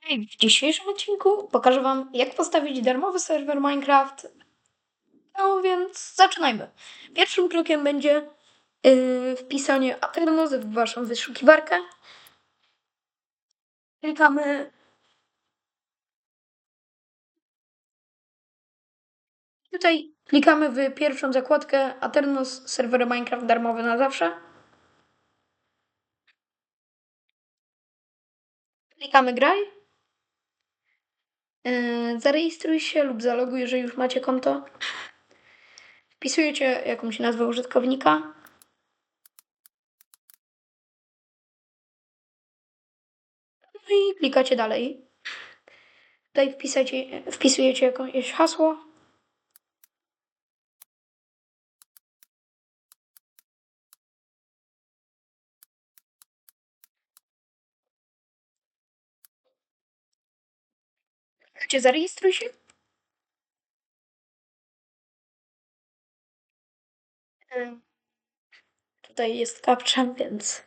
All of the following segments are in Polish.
Hej, w dzisiejszym odcinku pokażę Wam, jak postawić darmowy serwer Minecraft. No więc zaczynajmy. Pierwszym krokiem będzie yy, wpisanie Aternos w Waszą wyszukiwarkę. Klikamy. Tutaj klikamy w pierwszą zakładkę Aternos serwer Minecraft darmowy na zawsze. Klikamy graj. Yy, Zarejestruj się lub zaloguj, jeżeli już macie konto. Wpisujecie jakąś nazwę użytkownika. No i klikacie dalej. Tutaj wpisujecie jakieś hasło. Klikacie zarejestruj się. Ym, Tutaj jest captcha, więc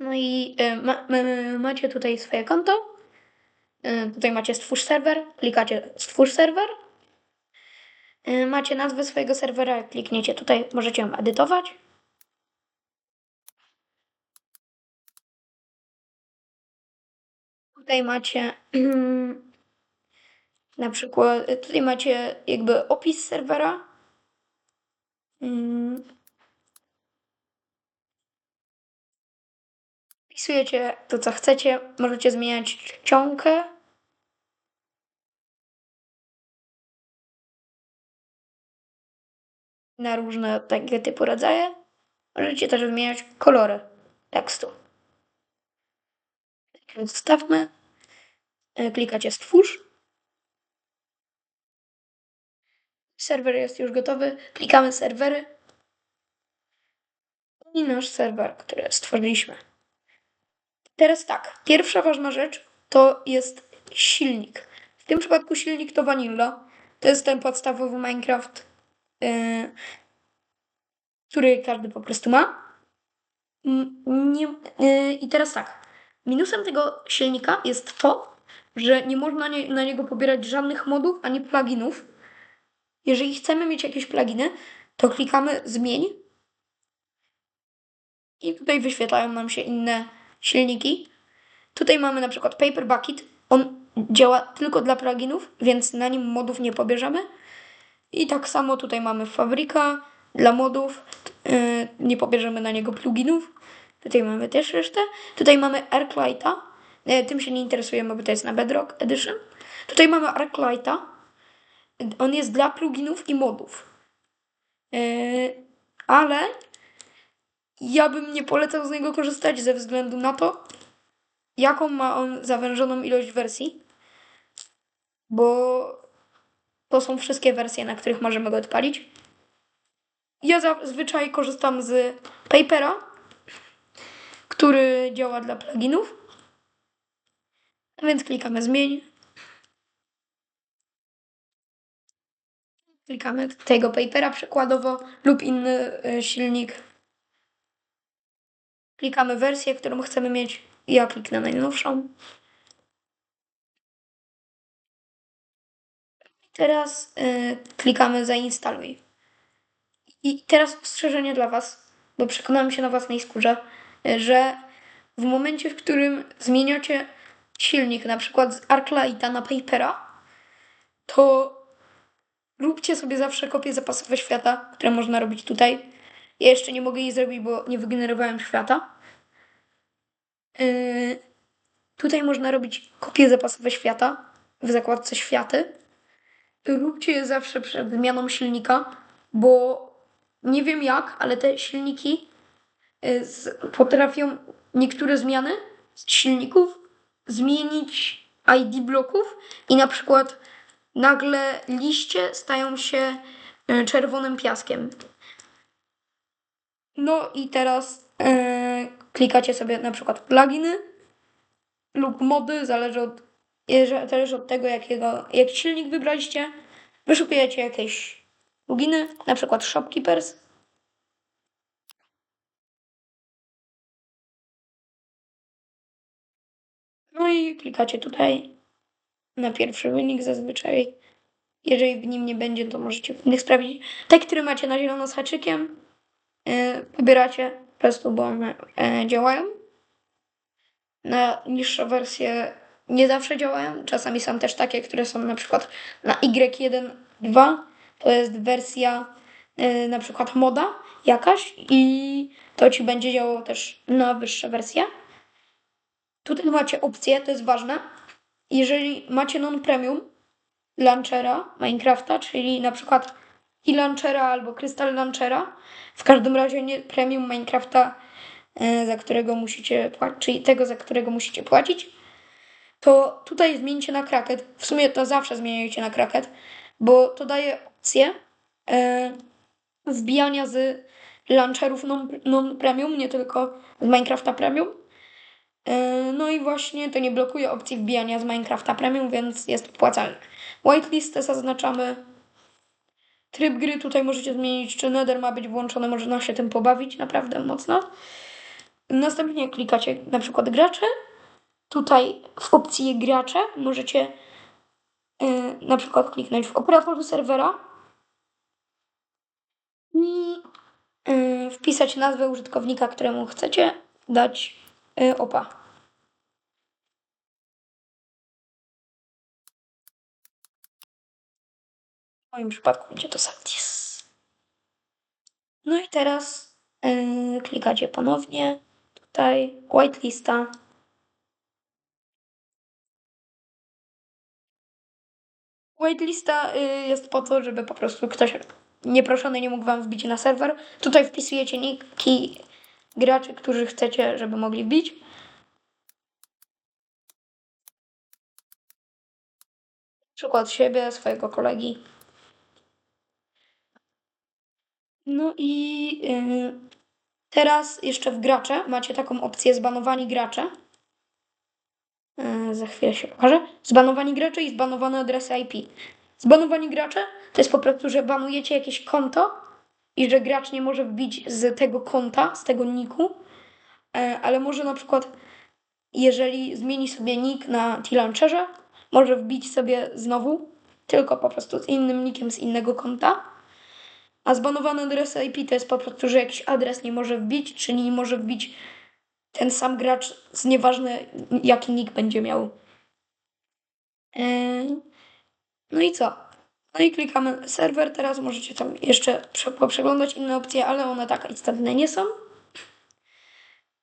No i y, ma, ma, macie tutaj swoje konto. Y, Tutaj macie stwórz serwer, klikacie stwórz serwer. Y, Macie nazwę swojego serwera, klikniecie tutaj, możecie ją edytować. Tutaj macie na przykład, tutaj macie jakby opis serwera. Mm. Wpisujecie to, co chcecie. Możecie zmieniać czcionkę. Na różne takie typu rodzaje. Możecie też zmieniać kolory tekstu. Więc Zostawmy. E, Klikacie stwórz. Serwer jest już gotowy. Klikamy serwery. I nasz serwer, który stworzyliśmy. Teraz tak, pierwsza ważna rzecz to jest silnik. W tym przypadku silnik to Vanilla. To jest ten podstawowy Minecraft, który każdy po prostu ma. Nie, yy, I teraz tak, minusem tego silnika jest to, że nie można nie, na niego pobierać żadnych modów ani pluginów. Jeżeli chcemy mieć jakieś pluginy, to klikamy zmień i tutaj wyświetlają nam się inne silniki. Tutaj mamy na przykład Paper Bucket. On działa tylko dla pluginów, więc na nim modów nie pobierzemy. I tak samo tutaj mamy Fabryka dla modów. Yy, nie pobierzemy na niego pluginów. Tutaj mamy też resztę. Tutaj mamy Arclighta. Yy, tym się nie interesujemy, bo to jest na Bedrock Edition. Tutaj mamy Arclighta. On jest dla pluginów i modów. Yy, ale ja bym nie polecał z niego korzystać ze względu na to, jaką ma on zawężoną ilość wersji, bo to są wszystkie wersje, na których możemy go odpalić. Ja zazwyczaj korzystam z Papera, który działa dla pluginów. Więc klikamy zmień. Klikamy tego Papera przykładowo lub inny y, silnik. Klikamy wersję, którą chcemy mieć. Ja kliknę najnowszą. Teraz y, klikamy zainstaluj. I teraz ostrzeżenie dla Was, bo przekonałem się na własnej skórze, y, że w momencie, w którym zmieniacie silnik, na przykład z Arclighta na Papera, to róbcie sobie zawsze kopie zapasowe świata, które można robić tutaj. Ja jeszcze nie mogę jej zrobić, bo nie wygenerowałem świata. Yy, tutaj można robić kopie zapasowe świata w zakładce światy. Róbcie je zawsze przed zmianą silnika, bo nie wiem jak, ale te silniki yy, z, potrafią niektóre zmiany z silników zmienić ID bloków i na przykład nagle liście stają się yy, czerwonym piaskiem. No i teraz yy, klikacie sobie na przykład pluginy lub mody, zależy od, zależy od tego, jakiego, jaki silnik wybraliście. Wyszukujecie jakieś pluginy, na przykład Shopkeepers. No i klikacie tutaj na pierwszy wynik zazwyczaj. Jeżeli w nim nie będzie, to możecie w innych sprawdzić. Te, które macie na zielono z haczykiem, yy, wybieracie po prostu, bo one yy, działają. Na niższe wersje nie zawsze działają. Czasami są też takie, które są na przykład na Y1.2. To jest wersja yy, na przykład moda jakaś i to ci będzie działało też na wyższe wersje. Tutaj macie opcję, to jest ważne. Jeżeli macie non-premium launchera Minecrafta, czyli na przykład i launchera albo krystal launchera, w każdym razie nie premium Minecrafta, e, za którego musicie płacić, czyli tego, za którego musicie płacić, to tutaj zmieńcie na Kraket. W sumie to zawsze zmieniajcie na Kraket, bo to daje opcję e, wbijania z launcherów non- non-premium, nie tylko z Minecrafta premium. E, No i właśnie to nie blokuje opcji wbijania z Minecrafta Premium, więc jest opłacalne. Whitelistę zaznaczamy. Tryb gry tutaj możecie zmienić, czy Nether ma być włączony, można się tym pobawić naprawdę mocno. Następnie klikacie na przykład gracze. Tutaj w opcji gracze możecie e, na przykład kliknąć w operatorze serwera i e, wpisać nazwę użytkownika, któremu chcecie dać e, opa. W moim przypadku będzie to Saltis. No i teraz yy, klikacie ponownie tutaj whitelista. Whitelista yy, jest po to, żeby po prostu ktoś nieproszony nie mógł wam wbić na serwer. Tutaj wpisujecie niki graczy, którzy chcecie, żeby mogli wbić. Przykład siebie, swojego kolegi. No i yy, teraz jeszcze w gracze macie taką opcję zbanowani gracze. Yy, za chwilę się pokażę. Zbanowani gracze i zbanowane adresy IP. Zbanowani gracze to jest po prostu, że banujecie jakieś konto i że gracz nie może wbić z tego konta, z tego niku, yy, ale może na przykład, jeżeli zmieni sobie nick na T-Launcherze, może wbić sobie znowu, tylko po prostu z innym nickiem z innego konta. A zbanowany adres IP to jest po prostu, że jakiś adres nie może wbić, czyli nie może wbić ten sam gracz z nieważne jaki nick będzie miał. Yy, No i co? No i klikamy serwer. Teraz możecie tam jeszcze prze- poprzeglądać inne opcje, ale one tak istotne nie są.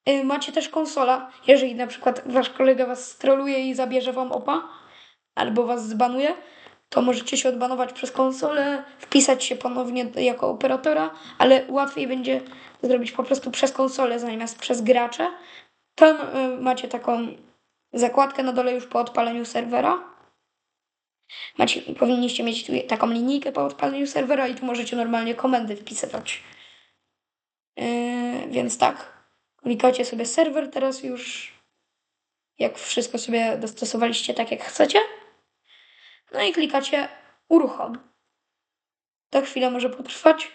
Yy, Macie też konsola. Jeżeli na przykład wasz kolega was stroluje i zabierze wam opa, albo was zbanuje, to możecie się odbanować przez konsolę, wpisać się ponownie jako operatora, ale łatwiej będzie zrobić po prostu przez konsolę zamiast przez gracze. Tam y, macie taką zakładkę na dole już po odpaleniu serwera. Macie, powinniście mieć tu taką linijkę po odpaleniu serwera i tu możecie normalnie komendy wpisywać. Yy, więc tak, klikacie sobie serwer teraz już, jak wszystko sobie dostosowaliście tak jak chcecie. No i klikacie uruchom. To chwilę może potrwać.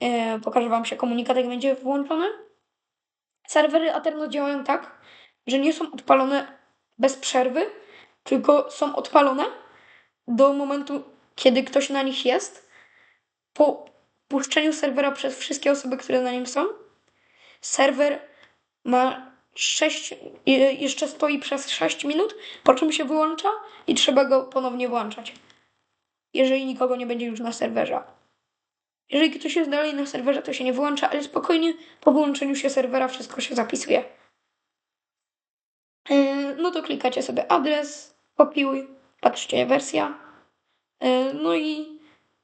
Yy, pokażę Wam się komunikat, jak będzie włączony. Serwery Aterno działają tak, że nie są odpalone bez przerwy, tylko są odpalone do momentu, kiedy ktoś na nich jest. Po puszczeniu serwera przez wszystkie osoby, które na nim są, serwer ma 6, jeszcze stoi przez 6 minut, po czym się wyłącza i trzeba go ponownie włączać. Jeżeli nikogo nie będzie już na serwerze. Jeżeli ktoś jest dalej na serwerze, to się nie wyłącza, ale spokojnie po wyłączeniu się serwera wszystko się zapisuje. Yy, No to klikacie sobie adres, kopiuj, patrzcie wersja. Yy, No i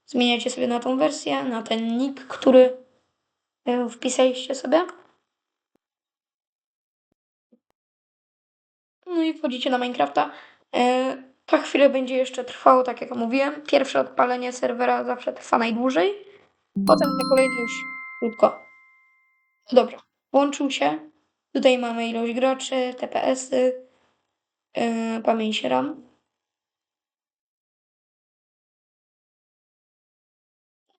zmieniacie sobie na tą wersję, na ten nick, który yy, wpisaliście sobie. No i wchodzicie na Minecrafta. E, Ta chwilę będzie jeszcze trwało, tak jak mówiłem. Pierwsze odpalenie serwera zawsze trwa najdłużej. Potem te kolejne już krótko. Dobra, włączył się. Tutaj mamy ilość graczy, TPS-y, yy, pamięć RAM.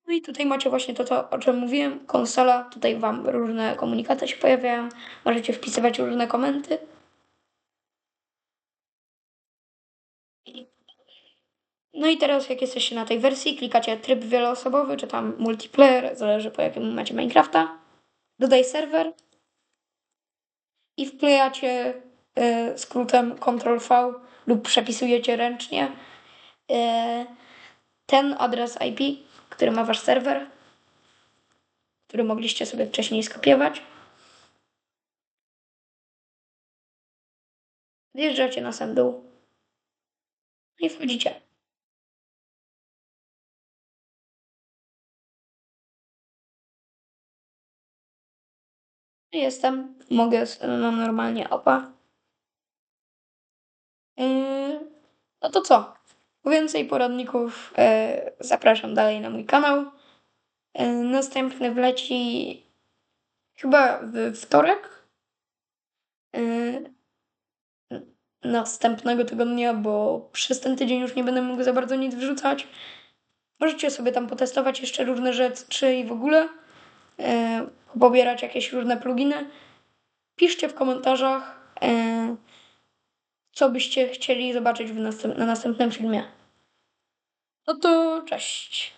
No i tutaj macie właśnie to, to, o czym mówiłem, konsola, tutaj Wam różne komunikaty się pojawiają, możecie wpisywać różne komenty. No i teraz jak jesteście na tej wersji, klikacie tryb wieloosobowy, czy tam multiplayer, zależy po jakim macie Minecrafta. Dodaj serwer i wklejacie y, skrótem Ctrl-V lub przepisujecie ręcznie y, ten adres IP, który ma wasz serwer, który mogliście sobie wcześniej skopiować. Wjeżdżacie na sam dół i wchodzicie. Jestem, mogę, mam normalnie opa. Yy, no to co? Więcej poradników e, zapraszam dalej na mój kanał. E, następny wleci chyba w wtorek. E, następnego tygodnia, bo przez ten tydzień już nie będę mógł za bardzo nic wrzucać. Możecie sobie tam potestować jeszcze różne rzeczy i w ogóle e, pobierać jakieś różne pluginy. Piszcie w komentarzach, e, co byście chcieli zobaczyć w następ na następnym filmie. No to cześć.